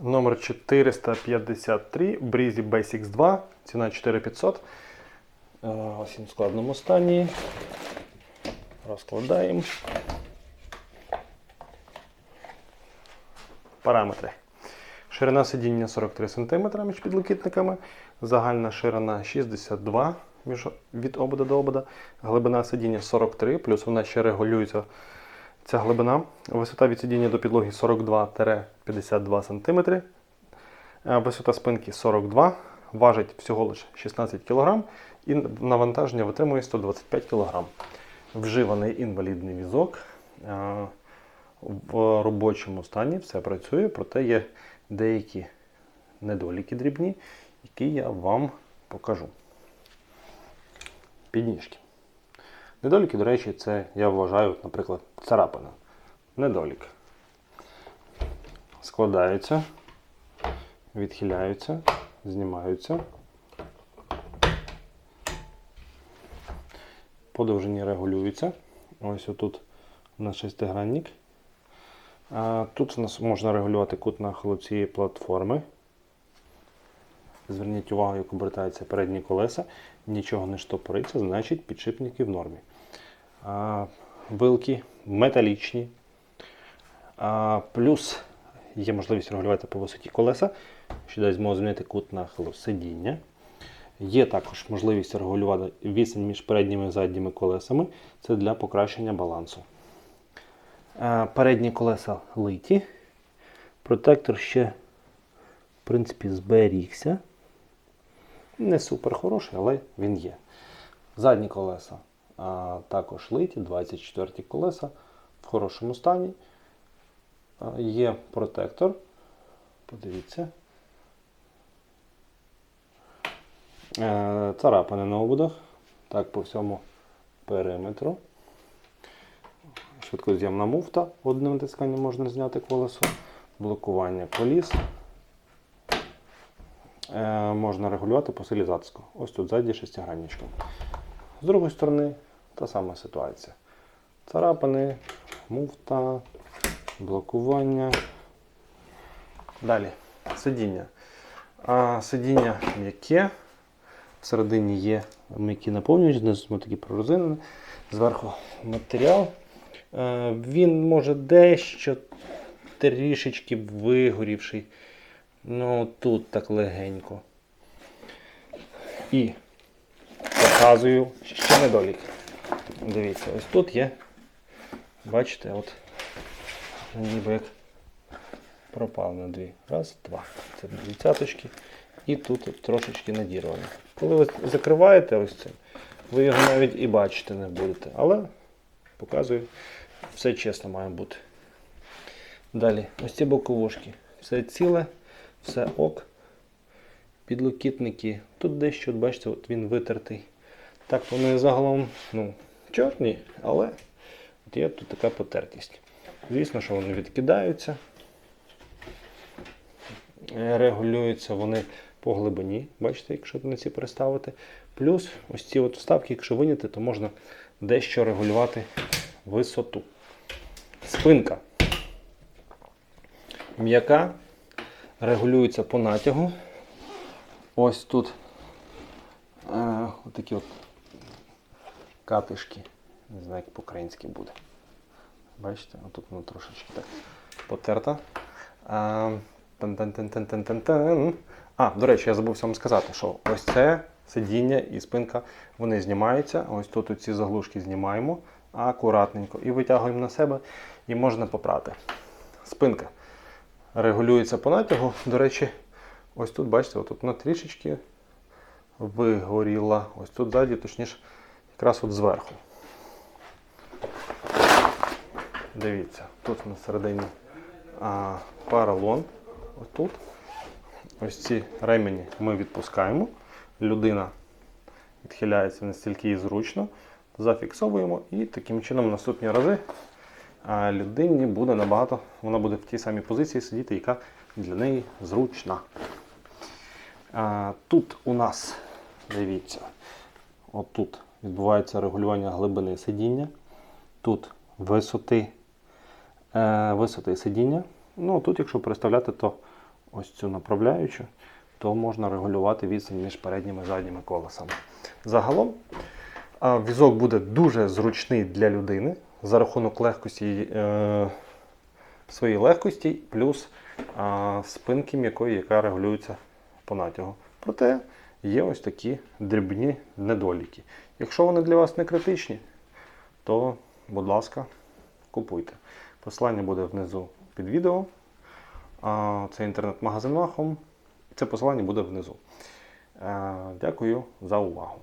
Номер 453 Breezy Basics 2, ціна 4500. Е, Ось він в складному стані. Розкладаємо. Параметри. Ширина сидіння 43 см між підлокітниками, загальна ширина 62 між, від обода до обода, глибина сидіння 43, плюс вона ще регулюється ця глибина. Висота від сидіння до підлоги 42-52 см. Е, Висота спинки 42, важить всього лише 16 кг і навантаження витримує 125 кг. Вживаний інвалідний візок. Е, В робочому стані все працює, проте є деякі недоліки дрібні, які я вам покажу. Підніжки. Недоліки, до речі, це я вважаю, наприклад, царапина. Недолік. Складаються, відхиляються, знімаються. По довжині регулюються. Ось отут у нас шестигранник. Тут у нас можна регулювати кут нахилу цієї платформи. Зверніть увагу, як обертаються передні колеса, нічого не штопориться, значить підшипники в нормі. Вилки металічні. Плюс є можливість регулювати по висоті колеса, що дасть змогу змінити кут нахилу сидіння. Є також можливість регулювати відстань між передніми і задніми колесами. Це для покращення балансу. Передні колеса литі. Протектор ще, в принципі, зберігся. Не супер хороший, але він є. Задні колеса також литі, 24 колеса в хорошому стані. Є протектор. Подивіться. Е, Царапини на ободах. Так, по всьому периметру. Швидкоз'ємна муфта. Одним натисканням можна зняти колесо. Блокування коліс. Е, можна регулювати по силі затиску. Ось тут ззаді шестигранничком. З другої сторони та сама ситуація. Царапини, муфта, блокування. Далі сидіння. А, сидіння м'яке. Всередині є м'який наповнювач, знизу такі пророзинені. Зверху матеріал. Е, Він може дещо трішечки вигорівший. Ну, тут так легенько. І показую ще недолік. Дивіться, ось тут є. Бачите, от ніби як пропав на дві. Раз, два. Це дві цяточки. І тут трошечки надірвано. Коли ви закриваєте ось це, ви його навіть і бачити не будете. Але показую, все чесно має бути. Далі, ось ці боковушки. Все ціле, все ок. Підлокітники. Тут дещо, от бачите, от він витертий. Так вони загалом ну, чорні, але от є тут така потертість. Звісно, що вони відкидаються. Е, Регулюються вони по глибині, бачите, якщо на ці переставити. Плюс ось ці от вставки, якщо виняти, то можна дещо регулювати висоту. Спинка. М'яка, регулюється по натягу. Ось тут е, отакі от катишки. Не знаю, як по-українськи буде. Бачите, отут воно трошечки так потерта. А, до речі, я забув вам сказати, що ось це сидіння і спинка вони знімаються. Ось тут ці заглушки знімаємо акуратненько і витягуємо на себе і можна попрати. Спинка регулюється по натягу. До речі, ось тут, бачите, отут вона трішечки вигоріла. Ось тут ззаді, точніше, якраз от зверху. Дивіться, тут на середині а, паралон. Ось. Ось ці ремені ми відпускаємо. Людина відхиляється настільки їй зручно. Зафіксовуємо і таким чином наступні рази людині буде набагато, вона буде в тій самій позиції сидіти, яка для неї зручна. Тут у нас, дивіться, отут відбувається регулювання глибини сидіння. Тут висоти, е, висоти сидіння. Ну, тут, якщо переставляти, то ось цю направляючу, то можна регулювати відстань між передніми і задніми колесами. Загалом візок буде дуже зручний для людини за рахунок легкості, е, своєї легкості, плюс а, спинки м'якої, яка регулюється по натягу. Проте є ось такі дрібні недоліки. Якщо вони для вас не критичні, то, будь ласка, купуйте. Посилання буде внизу під відео. Це інтернет-магазин Вахом. Це посилання буде внизу. Е, Дякую за увагу.